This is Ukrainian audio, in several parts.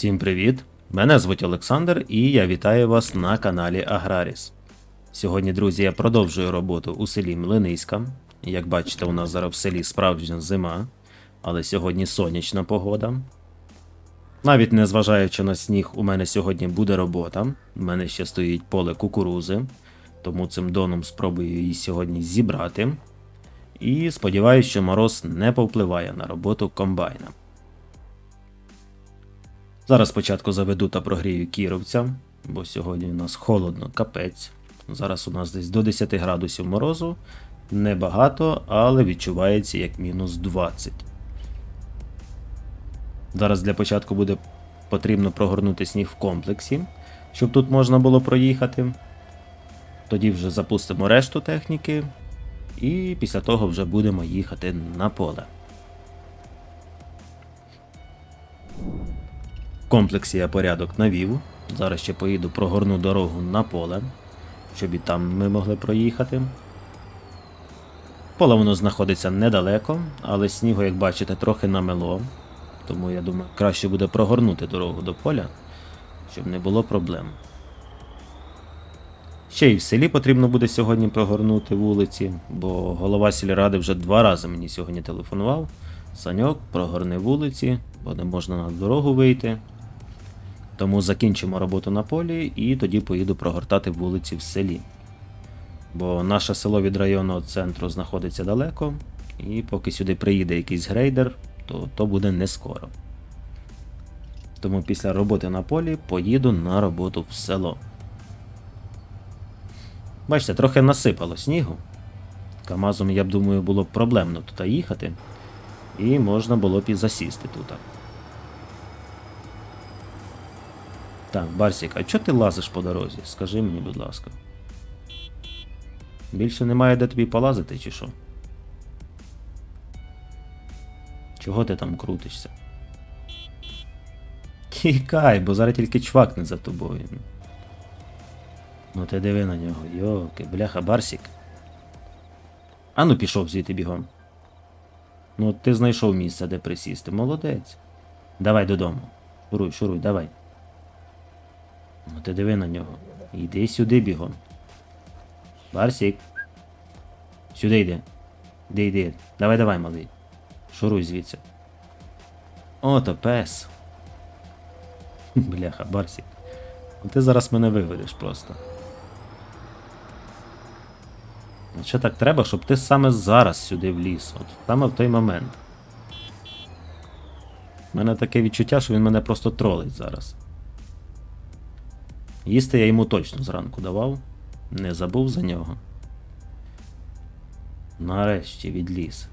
Всім привіт! Мене звуть Олександр і я вітаю вас на каналі Аграріс. Сьогодні, друзі, я продовжую роботу у селі Млиниська. Як бачите, у нас зараз в селі справжня зима, але сьогодні сонячна погода. Навіть незважаючи на сніг, у мене сьогодні буде робота. У мене ще стоїть поле кукурузи, тому цим доном спробую її сьогодні зібрати. І сподіваюся, що мороз не повпливає на роботу комбайна. Зараз спочатку заведу та прогрію кіровця, бо сьогодні у нас холодно, капець. Зараз у нас десь до 10 градусів морозу. Небагато, але відчувається як мінус 20. Зараз для початку буде потрібно прогорнути сніг в комплексі, щоб тут можна було проїхати. Тоді вже запустимо решту техніки, і після того вже будемо їхати на поле. Комплексі я порядок навів. Зараз ще поїду прогорну дорогу на поле, щоб і там ми могли проїхати. Поле воно знаходиться недалеко, але снігу, як бачите, трохи намело. Тому я думаю, краще буде прогорнути дорогу до поля, щоб не було проблем. Ще й в селі потрібно буде сьогодні прогорнути вулиці, бо голова сільради вже два рази мені сьогодні телефонував. Саньок, прогорни вулиці, бо не можна на дорогу вийти. Тому закінчимо роботу на полі і тоді поїду прогортати вулиці в селі. Бо наше село від районного центру знаходиться далеко, і поки сюди приїде якийсь грейдер, то то буде не скоро. Тому після роботи на полі поїду на роботу в село. Бачите, трохи насипало снігу. Камазом, я б думаю, було б проблемно тут їхати. І можна було б і засісти тут. Так, Барсік, а чого ти лазиш по дорозі? Скажи мені, будь ласка. Більше немає де тобі полазити, чи що? Чого ти там крутишся? Тікай, бо зараз тільки чвакне за тобою. Ну ти диви на нього, йоки, бляха, Барсік. Ану пішов звідти бігом. Ну, ти знайшов місце, де присісти. Молодець. Давай додому. Шуруй, шуруй, давай. Ну ти диви на нього. Йди сюди бігом. Барсік. Сюди йди. Йди, йди. Давай, давай, малий. Шуруй звідси. Ото пес. Бляха, Барсік. Ну Ти зараз мене виведеш просто. Ще так треба, щоб ти саме зараз сюди вліз. От саме в той момент. У мене таке відчуття, що він мене просто тролить зараз. Їсти я йому точно зранку давав. Не забув за нього. Нарешті відліз.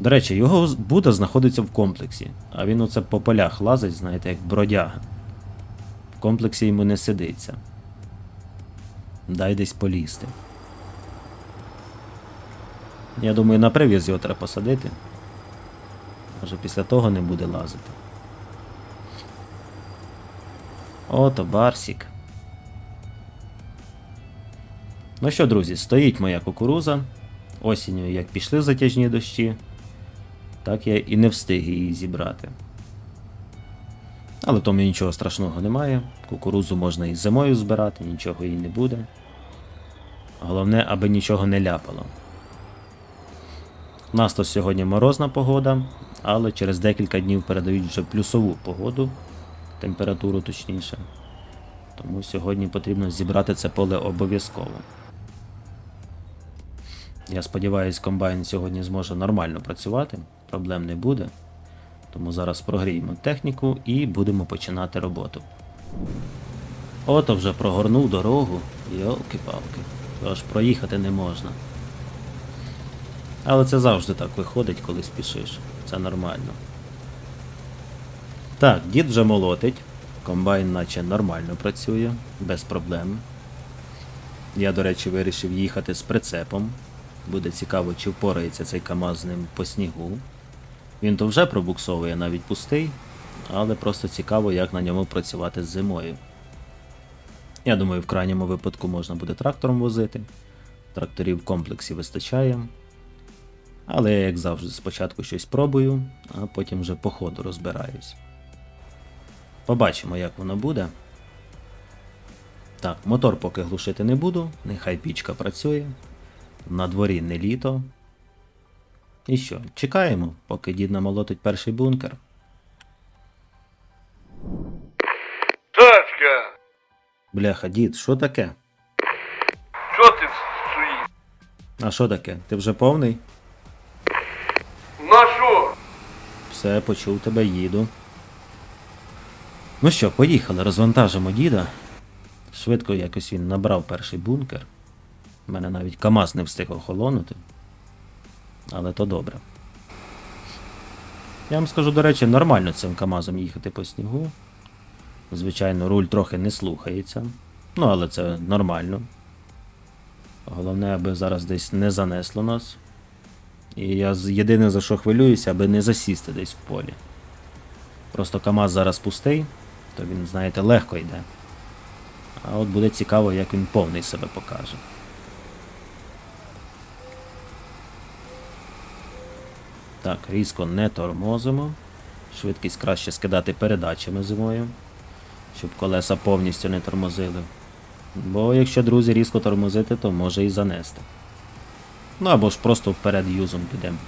До речі, його Буда знаходиться в комплексі, а він оце по полях лазить, знаєте, як бродяга. В комплексі йому не сидиться. Дай десь полізти. Я думаю, на прив'яз його треба посадити. Може після того не буде лазити. Ото Барсік. Ну що, друзі, стоїть моя кукуруза. Осінню, як пішли затяжні дощі, так я і не встиг її зібрати. Але тому нічого страшного немає. Кукурузу можна і зимою збирати, нічого їй не буде. Головне, аби нічого не ляпало. У нас то сьогодні морозна погода, але через декілька днів передають вже плюсову погоду, температуру точніше. Тому сьогодні потрібно зібрати це поле обов'язково. Я сподіваюся, комбайн сьогодні зможе нормально працювати, проблем не буде. Тому зараз прогріємо техніку і будемо починати роботу. Ото вже прогорнув дорогу, йолки-палки, аж проїхати не можна. Але це завжди так виходить, коли спішиш. Це нормально. Так, дід вже молотить. Комбайн наче нормально працює, без проблем. Я, до речі, вирішив їхати з прицепом. Буде цікаво, чи впорається цей КАМАЗ з ним по снігу. Він то вже пробуксовує навіть пустий, але просто цікаво, як на ньому працювати з зимою. Я думаю, в крайньому випадку можна буде трактором возити. Тракторів в комплексі вистачає. Але я, як завжди, спочатку щось пробую, а потім вже по ходу розбираюсь. Побачимо, як воно буде. Так, мотор поки глушити не буду, нехай пічка працює. На дворі не літо. І що, чекаємо, поки дід намолотить перший бункер. Тачка! Бляха, дід, що таке? Що ти стоїш? А що таке? Ти вже повний? На що? Все, почув тебе, їду. Ну що, поїхали, розвантажимо діда. Швидко якось він набрав перший бункер. У мене навіть КАМАЗ не встиг охолонути. Але то добре. Я вам скажу, до речі, нормально цим КАМАЗом їхати по снігу. Звичайно, руль трохи не слухається. Ну, але це нормально. Головне, аби зараз десь не занесло нас. І я єдине за що хвилююся, аби не засісти десь в полі. Просто КАМАЗ зараз пустий, то він, знаєте, легко йде. А от буде цікаво, як він повний себе покаже. Так, різко не тормозимо. Швидкість краще скидати передачами зимою, щоб колеса повністю не тормозили. Бо якщо, друзі, різко тормозити, то може і занести. Ну або ж просто вперед юзом підемо.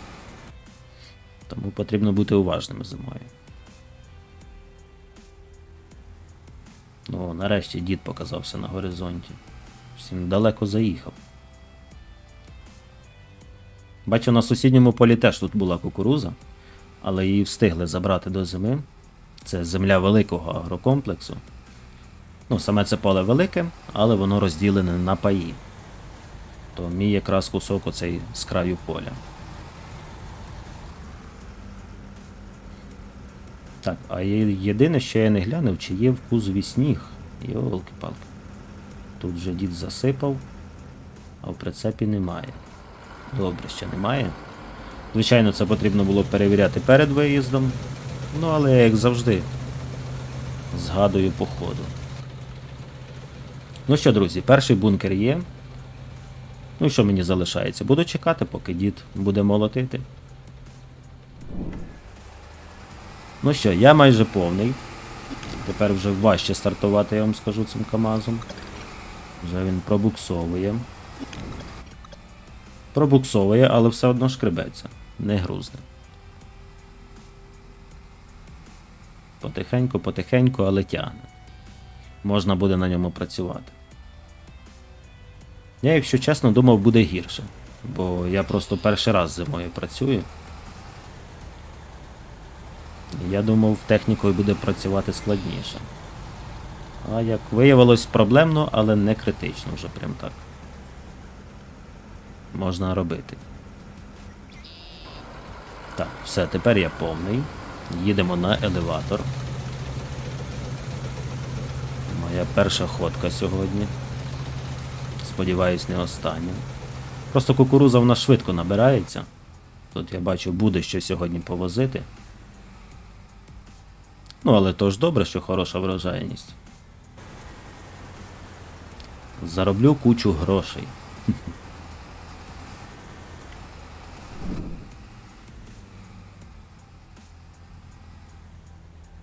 Тому потрібно бути уважними зимою. Ну, нарешті дід показався на горизонті. Всім далеко заїхав. Бачу, на сусідньому полі теж тут була кукуруза, але її встигли забрати до зими. Це земля великого агрокомплексу. Ну, саме це поле велике, але воно розділене на паї то мій якраз кусок оцей з краю поля. Так, а єдине, що я не глянув, чи є в кузові сніг. Йолки-палки. Тут вже дід засипав, а в прицепі немає. Добре, ще немає. Звичайно, це потрібно було перевіряти перед виїздом. Ну, але як завжди, згадую по ходу. Ну що, друзі, перший бункер є. Ну що мені залишається? Буду чекати, поки дід буде молотити. Ну що, я майже повний. Тепер вже важче стартувати, я вам скажу цим КАМАЗом. Вже він пробуксовує. Пробуксовує, але все одно шкребеться. Не грузне. Потихеньку, потихеньку, але тягне. Можна буде на ньому працювати. Я, якщо чесно, думав, буде гірше. Бо я просто перший раз зимою працюю. Я думав, технікою буде працювати складніше. А як виявилось, проблемно, але не критично вже прям так. Можна робити. Так, все, тепер я повний. Їдемо на елеватор. Моя перша ходка сьогодні. Сподіваюсь, не остання. Просто кукуруза в нас швидко набирається. Тут я бачу, буде що сьогодні повозити. Ну, але то ж добре, що хороша врожайність. Зароблю кучу грошей.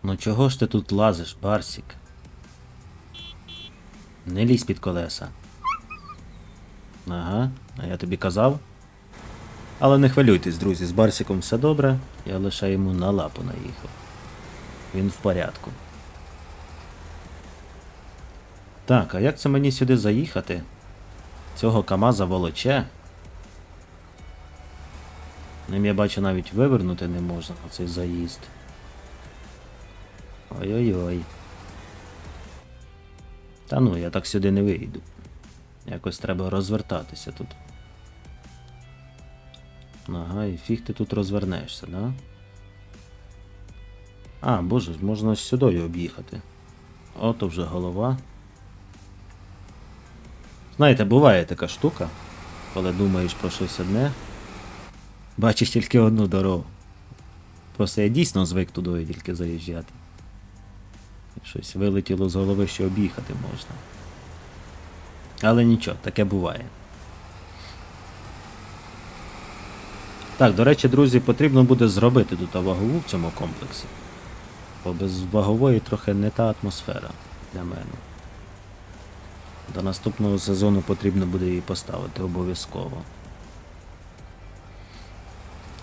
Ну чого ж ти тут лазиш, Барсік? Не лізь під колеса. Ага, а я тобі казав. Але не хвилюйтесь, друзі, з Барсіком все добре, я лише йому на лапу наїхав. Він в порядку. Так, а як це мені сюди заїхати? Цього КАМАЗа волоче. Ним я бачу навіть вивернути не можна на цей заїзд. Ой-ой-ой. Та ну, я так сюди не вийду. Якось треба розвертатися тут. Ага, і фіг ти тут розвернешся, да? А, боже, можна сюди об'їхати. Ото вже голова. Знаєте, буває така штука, коли думаєш про щось одне, бачиш тільки одну дорогу. Просто я дійсно звик туди тільки заїжджати. Щось вилетіло з голови, що об'їхати можна. Але нічого, таке буває. Так, до речі, друзі, потрібно буде зробити тут вагову в цьому комплексі. Бо без вагової трохи не та атмосфера для мене. До наступного сезону потрібно буде її поставити обов'язково.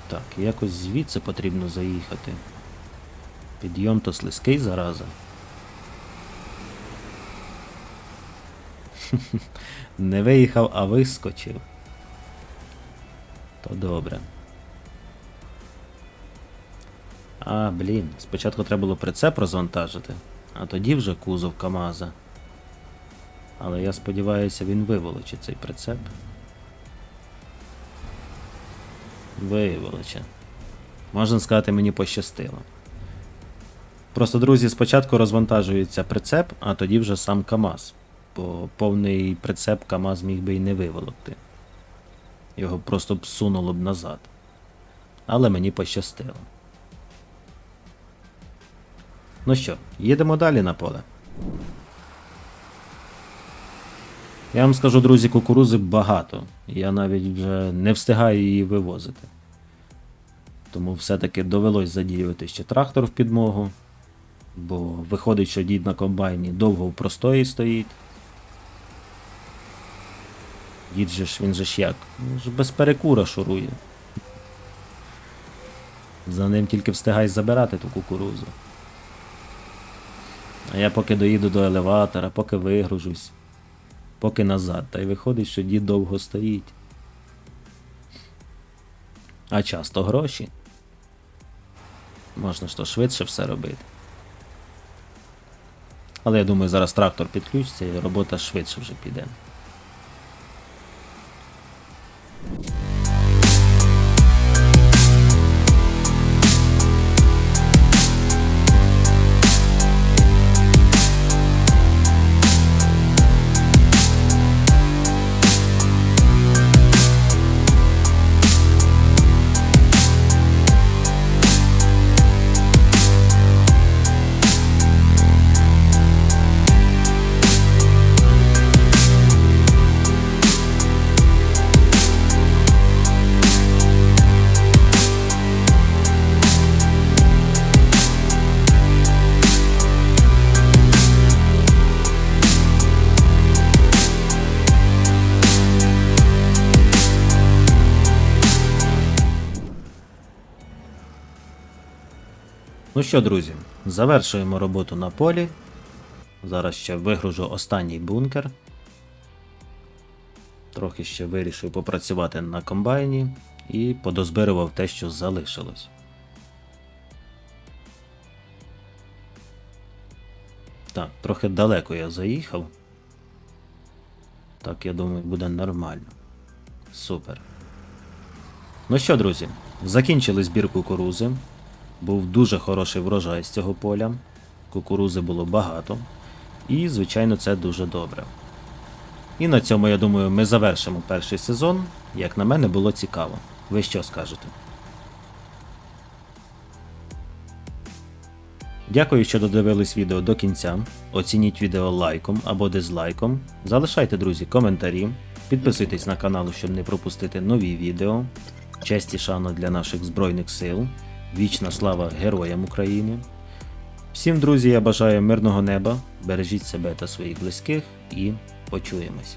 Так, якось звідси потрібно заїхати. Підйом то слизький зараза. Не виїхав, а вискочив. То добре. А, блін, спочатку треба було прицеп розвантажити, а тоді вже кузов КАМАЗа. Але я сподіваюся, він виволочить цей прицеп. Виволоче. Можна сказати, мені пощастило. Просто, друзі, спочатку розвантажується прицеп, а тоді вже сам КАМАЗ. Бо повний прицеп КАМАЗ міг би і не виволокти. Його просто б сунуло б назад. Але мені пощастило. Ну що, їдемо далі на поле. Я вам скажу, друзі, кукурузи багато. Я навіть вже не встигаю її вивозити. Тому все-таки довелось задіювати ще трактор в підмогу. Бо виходить, що дід на комбайні довго в простої стоїть. Дід же ж він же ж як? Він ж без перекура шурує. За ним тільки встигай забирати ту кукурузу. А я поки доїду до елеватора, поки вигружусь, поки назад. Та й виходить, що дід довго стоїть. А часто гроші. Можна ж то швидше все робити. Але я думаю, зараз трактор підключиться і робота швидше вже піде. Ну що, друзі, завершуємо роботу на полі. Зараз ще вигружу останній бункер. Трохи ще вирішив попрацювати на комбайні і подозбирував те, що залишилось. Так, трохи далеко я заїхав. Так, я думаю, буде нормально. Супер. Ну що, друзі, закінчили збір кукурузи. Був дуже хороший врожай з цього поля. Кукурузи було багато. І, звичайно, це дуже добре. І на цьому, я думаю, ми завершимо перший сезон. Як на мене, було цікаво. Ви що скажете? Дякую, що додивились відео до кінця. Оцініть відео лайком або дизлайком. Залишайте, друзі, коментарі. Підписуйтесь на канал, щоб не пропустити нові відео. Честь і шана для наших Збройних сил. Вічна слава Героям України. Всім, друзі, я бажаю мирного неба, бережіть себе та своїх близьких і почуємось.